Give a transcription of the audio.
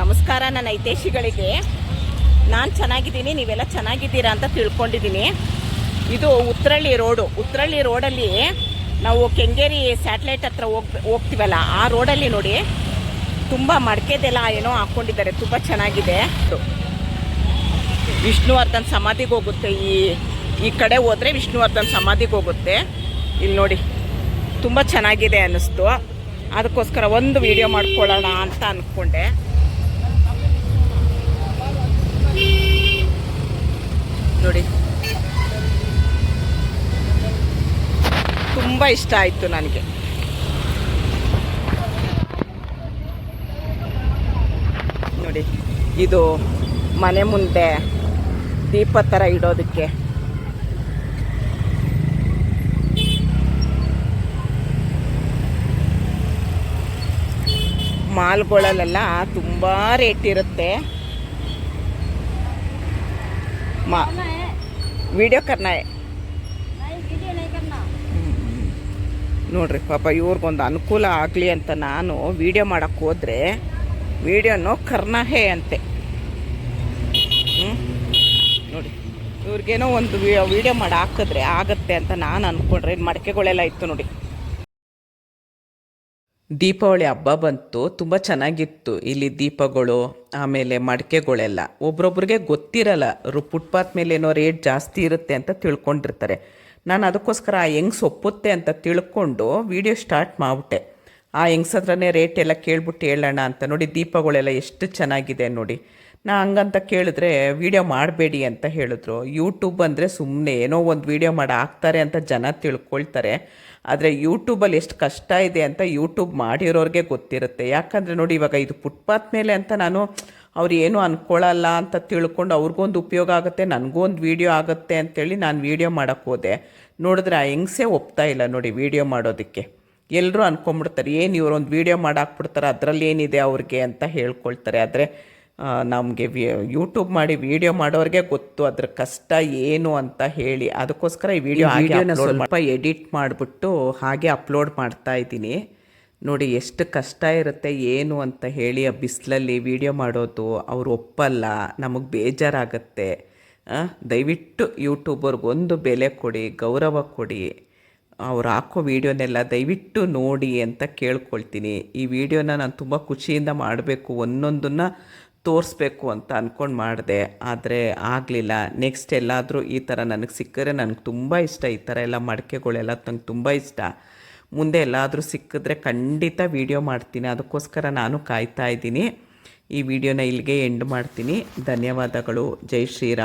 ನಮಸ್ಕಾರ ನನ್ನ ಹಿತೇಶಿಗಳಿಗೆ ನಾನು ಚೆನ್ನಾಗಿದ್ದೀನಿ, ನೀವೆಲ್ಲ ಚೆನ್ನಾಗಿದ್ದೀರಾ ಅಂತ ತಿಳ್ಕೊಂಡಿದ್ದೀನಿ. ಇದು ಉತ್ರಳ್ಳಿ ರೋಡು. ಉತ್ರಳ್ಳಿ ರೋಡಲ್ಲಿ ನಾವು ಕೆಂಗೇರಿ ಸ್ಯಾಟಲೈಟ್ ಹತ್ರ ಹೋಗ್, ಹೋಗ್ತೀವಲ್ಲ, ಆ ರೋಡಲ್ಲಿ ನೋಡಿ ತುಂಬ ಮಡಕೆದೆಲ್ಲ ಏನೋ ಹಾಕ್ಕೊಂಡಿದ್ದಾರೆ ತುಂಬ ಚೆನ್ನಾಗಿದೆ. ವಿಷ್ಣುವರ್ಧನ್ ಸಮಾಧಿಗೆ ಹೋಗುತ್ತೆ, ಈ ಈ ಕಡೆ ಹೋದರೆ ವಿಷ್ಣುವರ್ಧನ್ ಸಮಾಧಿಗೆ ಹೋಗುತ್ತೆ. ಇಲ್ಲಿ ನೋಡಿ, ತುಂಬ ಚೆನ್ನಾಗಿದೆ ಅನ್ನಿಸ್ತು. ಅದಕ್ಕೋಸ್ಕರ ಒಂದು ವಿಡಿಯೋ ಮಾಡ್ಕೊಳ್ಳೋಣ ಅಂತ ಅಂದ್ಕೊಂಡೆ ನೋಡಿ. ತುಂಬ ಇಷ್ಟ ಆಯಿತು ನನಗೆ. ನೋಡಿ, ಇದು ಮನೆ ಮುಂದೆ ದೀಪ ಥರ ಇಡೋದಕ್ಕೆ. ಮಾಲ್ಗಳಲ್ಲೆಲ್ಲ ತುಂಬ ರೇಟ್ ಇರುತ್ತೆ. मा ವಿಡಿಯೋ है ನೋಡ್ರಿ ಪಾಪ ಇವ್ರಿಗೊಂದು ಅನುಕೂಲ ಆಗಲಿ ಅಂತ ನಾನು ವಿಡಿಯೋ ಮಾಡೋಕ್ಕೆ ಹೋದರೆ ವಿಡಿಯೋನು ಕರ್ನಾಹೆ ಅಂತೆ. ನೋಡಿ, ಇವ್ರಿಗೇನೋ ಒಂದು ವಿಡಿಯೋ ಮಾಡಿ ಹಾಕಿದ್ರೆ ಆಗುತ್ತೆ ಅಂತ ನಾನು ಅಂದ್ಕೊಂಡ್ರೆ ಮಡಕೆಗಳೆಲ್ಲ ಇತ್ತು ನೋಡಿ. ದೀಪಾವಳಿ ಹಬ್ಬ ಬಂತು, ತುಂಬ ಚೆನ್ನಾಗಿತ್ತು ಇಲ್ಲಿ ದೀಪಗಳು, ಆಮೇಲೆ ಮಡಿಕೆಗಳೆಲ್ಲ. ಒಬ್ರೊಬ್ರಿಗೆ ಗೊತ್ತಿರಲ್ಲ, ರು, ಫುಟ್ಪಾತ್ ಮೇಲೆ ಏನೋ ರೇಟ್ ಜಾಸ್ತಿ ಇರುತ್ತೆ ಅಂತ ತಿಳ್ಕೊಂಡಿರ್ತಾರೆ. ನಾನು ಅದಕ್ಕೋಸ್ಕರ ಆ ಹೆಂಗ್ಸ್ ಒಪ್ಪುತ್ತೆ ಅಂತ ತಿಳ್ಕೊಂಡು ವಿಡಿಯೋ ಸ್ಟಾರ್ಟ್ ಮಾಡಿಬಿಟ್ಟೆ. ಆ ಹೆಂಗ್ಸ್ ಹತ್ರನೇ ರೇಟ್ ಎಲ್ಲ ಕೇಳ್ಬಿಟ್ಟು ಹೇಳೋಣ ಅಂತ ನೋಡಿ, ದೀಪಗಳೆಲ್ಲ ಎಷ್ಟು ಚೆನ್ನಾಗಿದೆ ನೋಡಿ. ನಾ ಹಂಗಂತ ಕೇಳಿದ್ರೆ ವೀಡಿಯೋ ಮಾಡಬೇಡಿ ಅಂತ ಹೇಳಿದ್ರು. ಯೂಟ್ಯೂಬ್ ಅಂದರೆ ಸುಮ್ಮನೆ ಏನೋ ಒಂದು ವೀಡಿಯೋ ಮಾಡಿ ಹಾಕ್ತಾರೆ ಅಂತ ಜನ ತಿಳ್ಕೊಳ್ತಾರೆ. ಆದರೆ ಯೂಟ್ಯೂಬಲ್ಲಿ ಎಷ್ಟು ಕಷ್ಟ ಇದೆ ಅಂತ ಯೂಟ್ಯೂಬ್ ಮಾಡಿರೋರಿಗೆ ಗೊತ್ತಿರುತ್ತೆ. ಯಾಕಂದರೆ ನೋಡಿ ಇವಾಗ ಇದು ಫುಟ್ಪಾತ್ ಮೇಲೆ ಅಂತ ನಾನು ಅವ್ರು ಏನು ಅಂದ್ಕೊಳ್ಳಲ್ಲ ಅಂತ ತಿಳ್ಕೊಂಡು ಅವ್ರಿಗೊಂದು ಉಪಯೋಗ ಆಗುತ್ತೆ, ನನಗೂ ಒಂದು ವೀಡಿಯೋ ಆಗುತ್ತೆ ಅಂತೇಳಿ ನಾನು ವೀಡಿಯೋ ಮಾಡೋಕ್ಕೆ ಹೋದೆ. ನೋಡಿದ್ರೆ ಆ ಹೆಂಗ್ಸೇ ಒಪ್ತಾ ಇಲ್ಲ ನೋಡಿ ವೀಡಿಯೋ ಮಾಡೋದಕ್ಕೆ. ಎಲ್ಲರೂ ಅಂದ್ಕೊಂಬಿಡ್ತಾರೆ ಏನು ಇವ್ರು ಒಂದು ವೀಡಿಯೋ ಮಾಡಾಕ್ಬಿಡ್ತಾರೆ ಅದರಲ್ಲಿ ಏನಿದೆ ಅವ್ರಿಗೆ ಅಂತ ಹೇಳ್ಕೊಳ್ತಾರೆ. ಆದರೆ ನಮಗೆ ಯೂಟ್ಯೂಬ್ ಮಾಡಿ ವಿಡಿಯೋ ಮಾಡೋರಿಗೆ ಗೊತ್ತು ಅದ್ರ ಕಷ್ಟ ಏನು ಅಂತ ಹೇಳಿ. ಅದಕ್ಕೋಸ್ಕರ ಈ ವಿಡಿಯೋ ಸ್ವಲ್ಪ ಎಡಿಟ್ ಮಾಡಿಬಿಟ್ಟು ಹಾಗೆ ಅಪ್ಲೋಡ್ ಮಾಡ್ತಾ ಇದ್ದೀನಿ. ನೋಡಿ ಎಷ್ಟು ಕಷ್ಟ ಇರುತ್ತೆ ಏನು ಅಂತ ಹೇಳಿ ಆ ಬಿಸಿಲಲ್ಲಿ ವಿಡಿಯೋ ಮಾಡೋದು. ಅವ್ರು ಒಪ್ಪಲ್ಲ ನಮಗೆ ಬೇಜಾರಾಗತ್ತೆ. ದಯವಿಟ್ಟು ಯೂಟ್ಯೂಬರ್ಗೆ ಒಂದು ಬೆಲೆ ಕೊಡಿ ಗೌರವ ಕೊಡಿ. ಅವ್ರು ಹಾಕೋ ವೀಡಿಯೋನೆಲ್ಲ ದಯವಿಟ್ಟು ನೋಡಿ ಅಂತ ಕೇಳ್ಕೊಳ್ತೀನಿ. ಈ ವಿಡಿಯೋನ ನಾನು ತುಂಬ ಖುಷಿಯಿಂದ ಮಾಡಬೇಕು. ಒಂದೊಂದನ್ನು ತೋರಿಸ್ಬೇಕು ಅಂತ ಅಂದ್ಕೊಂಡು ಮಾಡಿದೆ. ಆದರೆ ಆಗಲಿಲ್ಲ. ನೆಕ್ಸ್ಟ್ ಎಲ್ಲಾದರೂ ಈ ಥರ ನನಗೆ ಸಿಕ್ಕರೆ ನನಗೆ ತುಂಬ ಇಷ್ಟ. ಈ ಥರ ಎಲ್ಲ ಮಡಕೆಗಳೆಲ್ಲ ನಂಗೆ ತುಂಬ ಇಷ್ಟ. ಮುಂದೆ ಎಲ್ಲಾದರೂ ಸಿಕ್ಕಿದ್ರೆ ಖಂಡಿತ ವಿಡಿಯೋ ಮಾಡ್ತೀನಿ. ಅದಕ್ಕೋಸ್ಕರ ನಾನು ಕಾಯ್ತಾ ಇದ್ದೀನಿ. ಈ ವಿಡಿಯೋನ ಇಲ್ಲಿಗೆ ಎಂಡ್ ಮಾಡ್ತೀನಿ. ಧನ್ಯವಾದಗಳು. ಜೈ ಶ್ರೀರಾಮ್.